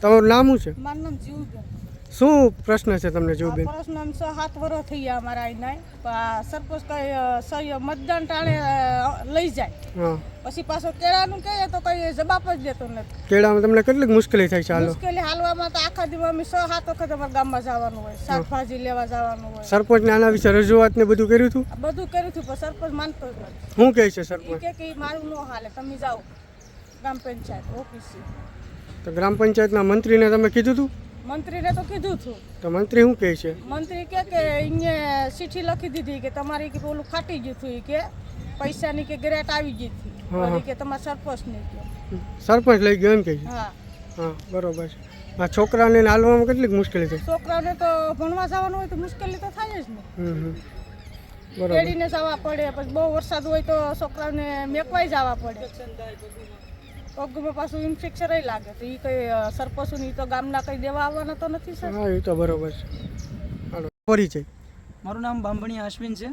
તમારું નામ શું છે? મારું નામ જીવબેન. શું પ્રશ્ન છે તમને જીવબેન? પ્રશ્ન આમ છ સાત વર્ષ થઈ ગયા અમારા અહીંના. સરપંચ કઈ સહી મતદાન ટાણે લઈ જાય. પછી પાછો કેળાનું કહીએ તો કઈ જવાબ જ દેતો નથી. કેળામાં તમને કેટલીક મુશ્કેલી થાય છે મુશ્કેલી હાલવામાં તો આખા દિવસ અમે સો સાત વખત અમારા ગામમાં જવાનું હોય શાકભાજી લેવા જવાનું હોય. સરપંચને આના વિશે રજૂઆત ને બધું કર્યું હતું? બધું કર્યું હતું પણ સરપંચ માનતો નથી. શું કહે છે સરપંચ? કે કે મારું ન હાલે તમે જાઓ. ગ્રામ પંચાયત ઓફિસે. તો ગ્રામ પંચાયતના મંત્રીને તમે કીધું હતું મંત્રીને તો કીધું હતું તો મંત્રી શું કહે છે? મંત્રી કે કે અહીંયા ચિઠ્ઠી લખી દીધી કે તમારી કે ઓલું ફાટી ગયું હતું કે પૈસાની કે ગ્રેટ આવી ગઈ હતી. કે તમારા સરપંચની કે સરપંચ લઈ ગયો એમ કહે છે? હા. હા બરોબર છે. આ છોકરાને હાલવામાં કેટલીક મુશ્કેલી થાય છોકરાને તો ભણવા જવાનું હોય તો મુશ્કેલી તો થાય જ ને. બરોબર. કેડીને જવા પડે પછી બહુ વરસાદ હોય તો છોકરાને મેકવાઈ જવા પડે. પગમાં પાછું ઇન્ફેક્શન લાગે. તો એ કઈ સરપંચ તો ગામના કઈ દેવા આવવાના તો નથી સર હા એ તો બરોબર છે. પરિચય. મારું નામ બાંભણી અશ્વિન છે.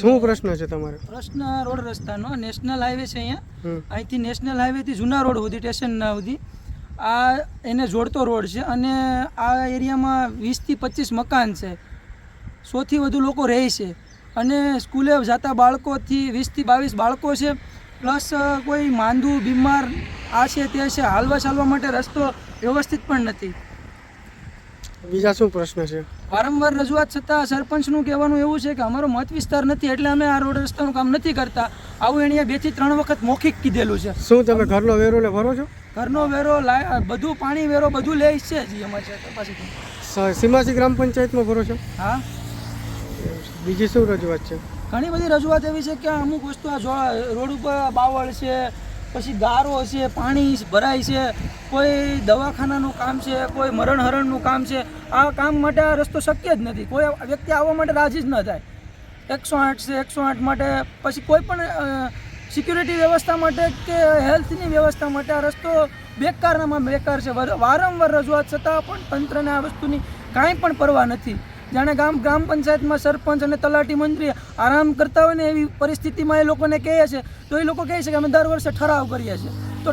શું પ્રશ્ન છે તમારો? પ્રશ્ન રોડ રસ્તાનો. નેશનલ હાઈવે છે અહીંયા. અહીંથી નેશનલ હાઈવેથી જૂના રોડ સુધી સ્ટેશન સુધી. આ એને જોડતો રોડ છે અને આ એરિયામાં વીસથી પચીસ મકાન છે. સોથી વધુ લોકો રહે છે. અને સ્કૂલે જતા બાળકોથી વીસથી બાવીસ બાળકો છે. પ્લસ કોઈ માંદું બીમાર આ છે તે છે હાલવા ચાલવા માટે રસ્તો વ્યવસ્થિત પણ નથી. બીજા શું પ્રશ્ન છે? વારંવાર રજૂઆત છતાં સરપંચનું કહેવાનું એવું છે કે અમારો મત વિસ્તાર નથી એટલે અમે આ રોડ રસ્તાનું કામ નથી કરતા. આવું એણે બેથી ત્રણ વખત મૌખિક કીધેલું છે. શું તમે ઘરનો વેરો લે ભરો છો? ઘરનો વેરો લાય બધું પાણી વેરો બધું લે છે જ અમારે છે પાસેથી સીમાસી ગ્રામ પંચાયતમાં ભરો છો? હા. બીજી શું રજૂઆત છે? ઘણી બધી રજૂઆત એવી છે કે અમુક વસ્તુ આ રોડ ઉપર બાવળ છે, પછી ગારો છે, પાણી ભરાય છે, કોઈ દવાખાનાનું કામ છે, કોઈ મરણ હરણનું કામ છે, આ કામ માટે આ રસ્તો શક્ય જ નથી. કોઈ વ્યક્તિ આવવા માટે રાજી જ ન થાય. એકસો આઠ છે, એકસો આઠ માટે, પછી કોઈ પણ સિક્યુરિટી વ્યવસ્થા માટે કે હેલ્થની વ્યવસ્થા માટે આ રસ્તો બેકારનામાં બેકાર છે. વારંવાર રજૂઆત છતાં પણ તંત્રને આ વસ્તુની કાંઈ પણ પરવા નથી. જાણે ગામ ગ્રામ પંચાયતમાં સરપંચ અને તલાટી મંત્રી આરામ કરતા હોય ને એવી પરિસ્થિતિમાં એ લોકોને કહે છે, તો એ લોકો કહે છે કે અમે દર વર્ષે ઠરાવ કરીએ છીએ. તો